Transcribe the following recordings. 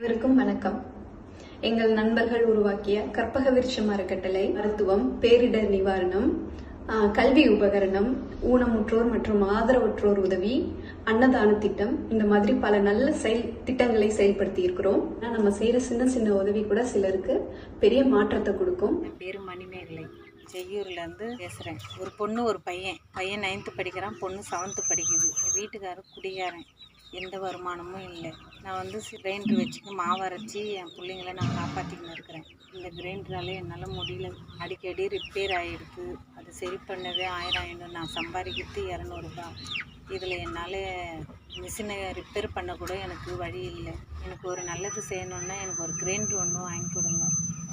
அனைவருக்கும் வணக்கம். எங்கள் நண்பர்கள் உருவாக்கிய கற்பக விருட்சம் அறக்கட்டளை மருத்துவம் பேரிடர் நிவாரணம் கல்வி உபகரணம் ஊனமுற்றோர் மற்றும் ஆதரவற்றோர் உதவி அன்னதான திட்டம் இந்த மாதிரி பல நல்ல செயல் திட்டங்களை செயல்படுத்தி இருக்கிறோம். ஆனால் நம்ம செய்யற சின்ன சின்ன உதவி கூட சிலருக்கு பெரிய மாற்றத்தை கொடுக்கும். என் பேர் மணிமேகலை. செய்யூர்லேருந்து பேசுகிறேன் ஒரு பொண்ணு ஒரு பையன். பையன் நைன்த்து படிக்கிறான் பொண்ணு செவன்த்து படிக்குது. வீட்டுக்காரர் குடிகாரன். எந்த வருமானமும் இல்லை. நான் வந்து கிரைண்டர் வச்சுக்க மாவு அரைச்சி என் பிள்ளைங்கள நான் காப்பாற்றிக்கின்னு இருக்கிறேன். இந்த கிரைண்டரால் என்னால் முடியல. அடிக்கடி ரிப்பேர் ஆகிடுது அது சரி பண்ணவே ஆயிரம் ஐநூறு நான் சம்பாதிக்கிறது இரநூறுபா இதில் என்னால் மிஷினை ரிப்பேர் பண்ண கூட எனக்கு வழி இல்லை. எனக்கு ஒரு நல்லது செய்யணுன்னா எனக்கு ஒரு கிரைண்டர் ஒன்று வாங்கி கொடுங்க.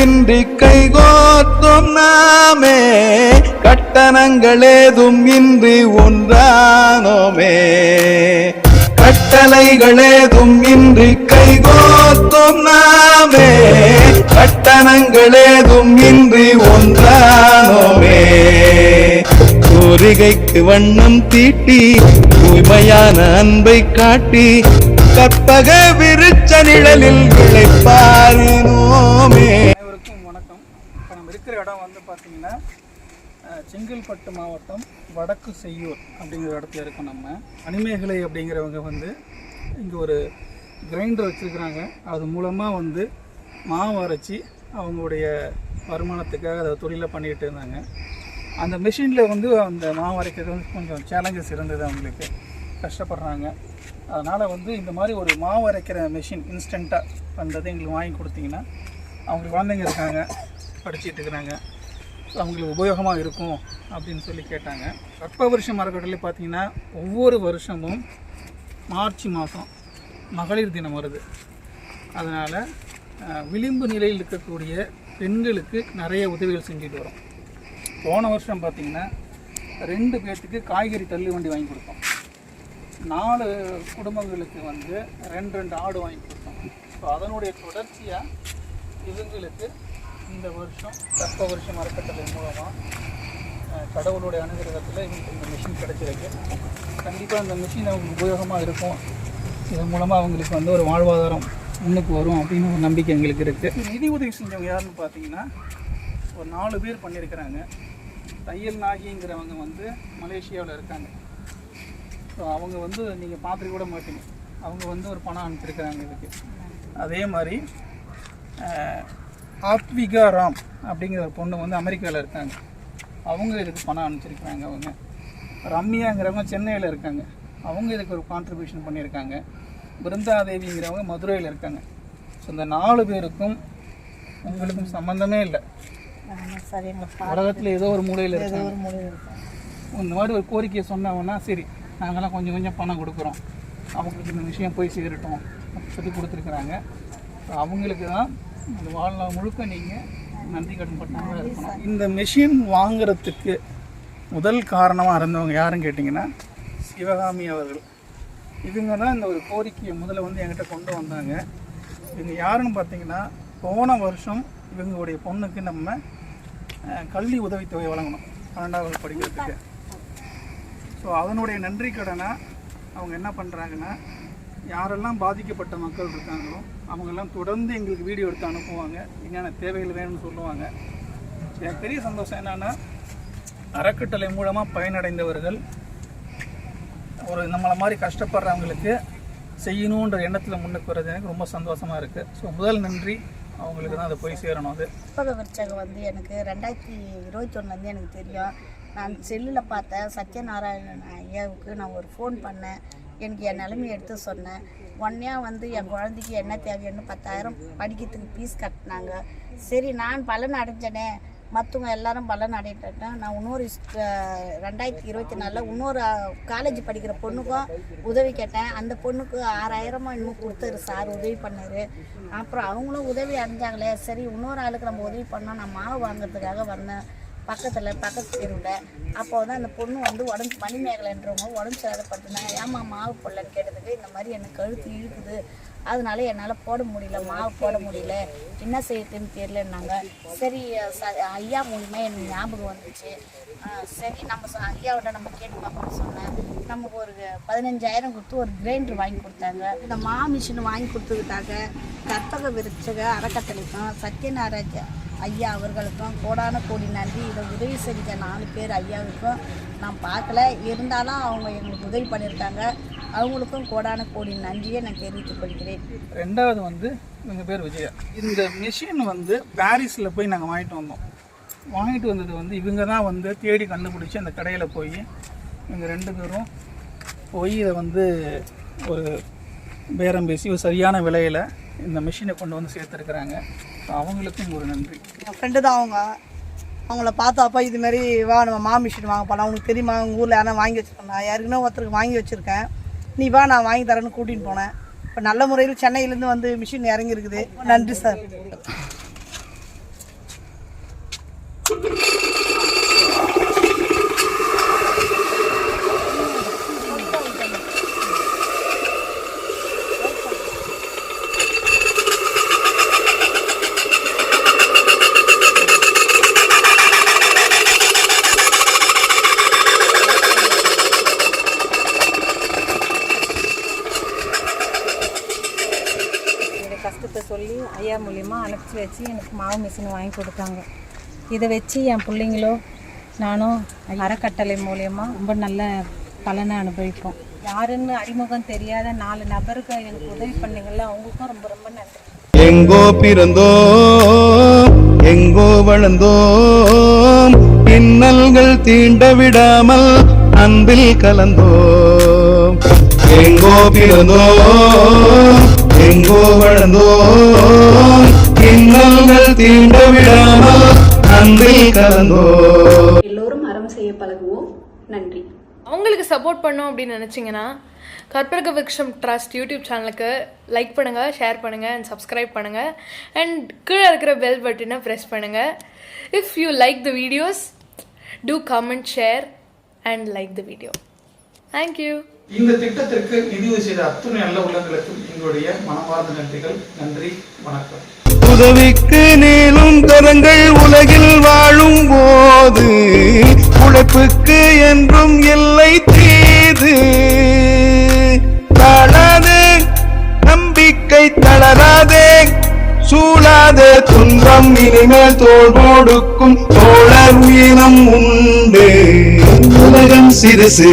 இன்றி கைகோத்தும் நாமே கட்டணங்கள் ஏதும் இன்றி ஒன்றானோமே கட்டளைகள் ஏதும் இன்றி கைகோத்தும் நாமே கட்டணங்கள் ஏதும் இன்றி ஒன்றானோமே கோரிகைக்கு வண்ணம் தீட்டி தூய்மையான அன்பை காட்டி கற்பக விருச்ச நிழலில் விளைப்பாரினோமே அனைவருக்கும் வணக்கம் இப்போ நம்ம இருக்கிற இடம் வந்து பார்த்தீங்கன்னா செங்கல்பட்டு மாவட்டம் வடக்கு செய்யூர் அப்படிங்கிற இடத்துல இருக்கோம் நம்ம. அனிமேகலை அப்படிங்கிறவங்க வந்து இங்கே ஒரு கிரைண்டர் வச்சுருக்குறாங்க. அது மூலமாக வந்து மாவு அரைச்சி அவங்களுடைய வருமானத்துக்காக அதை தொழிலை பண்ணிக்கிட்டு இருந்தாங்க. அந்த மிஷினில் வந்து அந்த மாவு அரைக்கிறது வந்து கொஞ்சம் சேலஞ்சஸ் இருந்தது அவங்களுக்கு. கஷ்டப்படுறாங்க. அதனால் வந்து இந்த மாதிரி ஒரு மாவு அரைக்கிற மிஷின் இன்ஸ்டண்ட்டாக பண்ணுறது எங்களுக்கு வாங்கி கொடுத்தீங்கன்னா அவங்களுக்கு குழந்தைங்க இருக்காங்க படிச்சுட்டு இருக்கிறாங்க. அவங்களுக்கு உபயோகமாக இருக்கும் அப்படின்னு சொல்லி கேட்டாங்க. கற்ப வருஷம் மரக்கட்டளை பார்த்தீங்கன்னா ஒவ்வொரு வருஷமும் மார்ச் மாதம் மகளிர் தினம் வருது. அதனால் விளிம்பு நிலையில் இருக்கக்கூடிய பெண்களுக்கு நிறைய உதவிகள் செஞ்சுட்டு வரோம். போன வருஷம் பார்த்தீங்கன்னா ரெண்டு பேர்த்துக்கு காய்கறி தள்ளு வண்டி வாங்கி கொடுத்தோம். நாலு குடும்பங்களுக்கு வந்து ரெண்டு ரெண்டு ஆடு வாங்கி கொடுத்தோம். ஸோ அதனுடைய தொடர்ச்சியாக இவங்களுக்கு இந்த வருஷம் கற்ப வருஷம் அறக்கட்டளை மூலமாக கடவுளுடைய அனுகிரகத்தில் இவங்களுக்கு இந்த மிஷின் கிடச்சிருக்கு. கண்டிப்பாக அந்த மிஷின் அவங்களுக்கு உபயோகமாக இருக்கும். இதன் மூலமாக அவங்களுக்கு வந்து ஒரு வாழ்வாதாரம் முன்னுக்கு வரும் அப்படின்னு ஒரு நம்பிக்கை எங்களுக்கு இருக்குது நிதி உதவி செஞ்சவங்க யாருன்னு பார்த்தீங்கன்னா ஒரு நாலு பேர் பண்ணியிருக்கிறாங்க தையல் நாகிங்கிறவங்க வந்து மலேசியாவில் இருக்காங்க. ஸோ அவங்க வந்து நீங்கள் பார்த்துட்டு கூட மாட்டீங்க. அவங்க வந்து ஒரு பணம் அனுப்பிச்சிருக்கிறாங்க இதுக்கு. அதே மாதிரி ஆத்விகா ராம் அப்படிங்கிற ஒரு பொண்ணு வந்து அமெரிக்காவில் இருக்காங்க. அவங்க இதுக்கு பணம் அனுப்பிச்சிருக்கிறாங்க அவங்க. ரம்யாங்கிறவங்க சென்னையில் இருக்காங்க. அவங்க இதுக்கு ஒரு கான்ட்ரிபியூஷன் பண்ணியிருக்காங்க. பிருந்தாதேவிங்கிறவங்க மதுரையில் இருக்காங்க. ஸோ இந்த நாலு பேருக்கும் உங்களுக்கும் சம்மந்தமே இல்லை. உலகத்தில் ஏதோ ஒரு மூலையில் இருக்காங்க. இந்த மாதிரி ஒரு கோரிக்கையை சொன்னவொன்னா சரி நாங்கள்லாம் கொஞ்சம் கொஞ்சம் பணம் கொடுக்குறோம். அவங்களுக்கு இந்த விஷயம் போய் சேரட்டும் சொல்லி கொடுத்துருக்குறாங்க. அவங்களுக்கு தான் இந்த வாழ்நாள் முழுக்க நீங்கள் நன்றி கடன் இருக்கணும். இந்த மிஷின் வாங்குறதுக்கு முதல் காரணமாக இருந்தவங்க யாருன்னு கேட்டிங்கன்னா சிவகாமி அவர்கள். இவங்க தான் இந்த ஒரு கோரிக்கையை முதல்ல வந்து என்கிட்ட கொண்டு வந்தாங்க. இவங்க யாருன்னு பார்த்தீங்கன்னா போன வருஷம் இவங்களுடைய பொண்ணுக்கு நம்ம கல்வி உதவித்தொகை வழங்கணும் பன்னெண்டாவது படிக்கிறதுக்கு. ஸோ அதனுடைய நன்றி கடனாக அவங்க என்ன பண்ணுறாங்கன்னா யாரெல்லாம் பாதிக்கப்பட்ட மக்கள் இருக்காங்களோ அவங்கெல்லாம் தொடர்ந்து எங்களுக்கு வீடியோ எடுத்து அனுப்புவாங்க. என்னென்ன தேவைகள் வேணும்னு சொல்லுவாங்க. எனக்கு பெரிய சந்தோஷம் என்னென்னா அறக்கட்டளை மூலமாக பயனடைந்தவர்கள் ஒரு நம்மளை மாதிரி கஷ்டப்படுறவங்களுக்கு செய்யணுன்ற எண்ணத்தில் முன்னுக்கு வர்றது எனக்கு ரொம்ப சந்தோஷமாக இருக்குது ஸோ முதல் நன்றி. அவங்களுக்கு தான் அதை போய் சேரணும் அது. புத்தக விற்சகம் வந்து எனக்கு ரெண்டாயிரத்தி இருபத்தொன்னுலேருந்து எனக்கு தெரியும். நான் செல்லில் பார்த்தேன் சத்யநாராயணன் ஐயாவுக்கு நான் ஒரு ஃபோன் பண்ணேன். எனக்கு என் நிலைமையை எடுத்து சொன்னேன். உடனே வந்து என் குழந்தைக்கு என்ன தேவைன்னு பத்தாயிரம் படிக்கிறதுக்கு ஃபீஸ் கட்டினாங்க. சரி நான் பலன் அடைஞ்சனே. மற்றவங்க எல்லாரும் பலன் அடையிட்டேன் நான் இன்னொரு ரெண்டாயிரத்தி இருபத்தி நாலில் இன்னொரு காலேஜ் படிக்கிற பொண்ணுக்கும் உதவி கேட்டேன். அந்த பொண்ணுக்கு ஆறாயிரமும் இன்னும் கொடுத்தாரு சார் உதவி பண்ணாரு. அப்புறம் அவங்களும் உதவி அடைஞ்சாங்களே. சரி இன்னொரு ஆளுக்கு நம்ம உதவி பண்ணோம். நான் மாவு வாங்குறதுக்காக வந்தேன். பக்கத்தில் பக்கத்து தெருவில். அப்போ வந்து அந்த பொண்ணு வந்து உடம்பு மணிமேகலைன்றவங்க உடம்பு சரியாதப்பட்டுனாங்க ஏமா மாவு போடலன்னு கேட்டதுக்கு இந்த மாதிரி எனக்கு கழுத்து இழுக்குது. அதனால என்னால் போட முடியல மாவு போட முடியல. என்ன செய்யறதுன்னு தெரியலன்னாங்க. சரி ச- ஐயா மூலிமா எனக்கு ஞாபகம் வந்துச்சு. சரி நம்ம ச- ஐயாவோட நம்ம கேட்டு பார்ப்போம்னு சொன்னேன். நமக்கு ஒரு பதினஞ்சாயிரம் கொடுத்து ஒரு கிரைண்டர் வாங்கி கொடுத்தாங்க. இந்த மா மிஷின் வாங்கி கொடுத்ததுக்காக கற்பக விருட்சக அறக்கட்டளைக்கும் சத்யநாராஜ ஐயா அவர்களுக்கும் கோடான கோடி நன்றி. இதை உதவி செஞ்ச நாலு பேர் ஐயாவுக்கும் நான் பார்க்கல. இருந்தாலும் அவங்க எங்களுக்கு உதவி பண்ணியிருக்காங்க. அவங்களுக்கும் கோடான கோடி நன்றியை நான் தெரிவித்துக் கொள்கிறேன். ரெண்டாவது வந்து இவங்க பேர் விஜயா. இந்த மிஷின் வந்து பாரிஸில் போய் நாங்கள் வாங்கிட்டு வந்தோம். வாங்கிட்டு வந்தது வந்து இவங்க தான் வந்து தேடி கண்டுபிடிச்சி அந்த கடையில் போய் இவங்க ரெண்டு பேரும் போய் இதை வந்து ஒரு பேரம் பேசி ஒரு சரியான விலையில் இந்த மிஷினை கொண்டு வந்து சேர்த்துருக்குறாங்க. அவங்களுக்கும் ஒரு நன்றி. என் ஃப்ரெண்டு தான் அவங்க. அவங்கள பார்த்தாப்பா இது மாதிரி வா நம்ம மா மிஷின் வாங்க போகலாம் அவனுக்கு தெரியுமா? உங்கள் ஊரில் யாரும் வாங்கி வச்சுருக்கேன் நான் யாருக்குன்னா ஒருத்தருக்கு வாங்கி வச்சுருக்கேன். நீ வா நான் வாங்கி தரேன்னு கூட்டின்னு போனேன். இப்போ நல்ல முறையில் சென்னையிலேருந்து வந்து மிஷின் இறங்கியிருக்குது. நன்றி சார் ஐயா மூலியமா அனுப்பிச்சி வச்சு எனக்கு மாவு மிஷின் வாங்கி கொடுத்தாங்க. இதை வச்சு என் பிள்ளைங்களோ நானும் அறக்கட்டளை மூலயமா ரொம்ப நல்ல பலனை அனுபவிப்போம். யாருன்னு அறிமுகம் தெரியாத நாலு நபருக்கு எனக்கு உதவி பண்ணீங்கல்ல அவங்களுக்கும் ரொம்ப ரொம்ப நன்றி. எங்கோ பிறந்தோ எங்கோ வளர்ந்தோம் இன்னல்கள் தீண்ட விடாமல் அன்பில் கலந்தோம். எங்கோ பிறந்தோம் எங்கோ வளர்ந்தோம் இன்னல்கள் தீண்ட விடாமல் அன்பில் கலந்தோம் எல்லோரும் அறம் செய்ய பழகுவோம். நன்றி. அவங்களுக்கு சப்போர்ட் பண்ணோம் அப்படின்னு நினச்சிங்கன்னா கற்பக விக்ஷம் ட்ரஸ்ட் யூடியூப் சேனலுக்கு லைக் பண்ணுங்கள் ஷேர் பண்ணுங்கள் அண்ட் சப்ஸ்கிரைப் பண்ணுங்கள் அண்ட் கீழே இருக்கிற பெல் பட்டனை ப்ரெஸ் பண்ணுங்கள் if you like the videos to comment share and like the video thank you இந்த திட்டத்திற்கு நிதியுதவி செய்த அத்துணை நல்ல உள்ளங்களுக்கும் எங்களுடைய மனமார்ந்த நன்றிகள். நன்றி வணக்கம். உதவிக்கு நீளும் கரங்கள் உலகில் வாழும் போது உழைப்புக்கு என்றும் எல்லை தீது. தளராதே நம்பிக்கை தளராதே சூழாதே துன்பம் இனிமேல் தோல் கொடுக்கும் தோழர் உயிரம் உண்டு. உலகம் சிறுசு